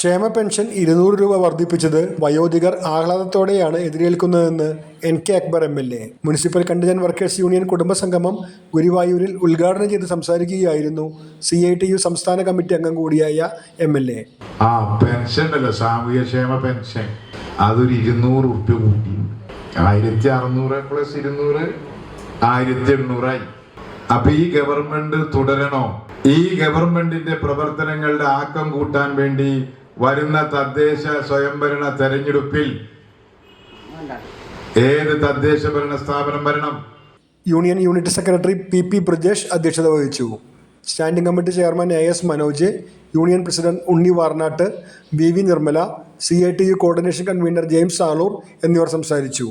ക്ഷേമ പെൻഷൻ ഇരുന്നൂറ് രൂപ വർദ്ധിപ്പിച്ചത് വയോധികർ ആഹ്ലാദത്തോടെയാണ് എതിരേൽക്കുന്നതെന്ന് N K Akbar M L A. Municipal contingent workers union കുടുംബസംഗമം ഗുരുവായൂരിൽ ഉദ്ഘാടനം ചെയ്ത് സംസാരിക്കുകയായിരുന്നു സി ഐ ടി യു സംസ്ഥാന കമ്മിറ്റി അംഗം കൂടിയായ എം എൽ എ. ആ പെൻഷൻ ഉണ്ടല്ലോ സാമൂഹ്യക്ഷേമ പെൻഷൻ. അതൊരു ഇരുന്നൂറ് ഉറുപ്പ്യ കൂട്ടി. ആയിരത്തി അറുന്നൂറ് പ്ലസ് ഇരുന്നൂറ് ആയിരത്തി എണ്ണൂറായി. അപ്പൊ ഈ ഗവൺമെന്റ് തുടരണോ? ഈ ഗവൺമെന്റിന്റെ പ്രവർത്തനങ്ങളുടെ ആക്കം കൂട്ടാൻ വേണ്ടി വരുന്ന തദ്ദേശ സ്വയംഭരണ തെരഞ്ഞെടുപ്പിൽ ഏത് തദ്ദേശ ഭരണ സ്ഥാപനം വരണം? Union unit secretary P P Brajesh അധ്യക്ഷത വഹിച്ചു. Standing committee chairman A S Manoj union president Unni Varnatt V V Nirmala C I T U coordination convener James Aloor എന്നിവർ സംസാരിച്ചു.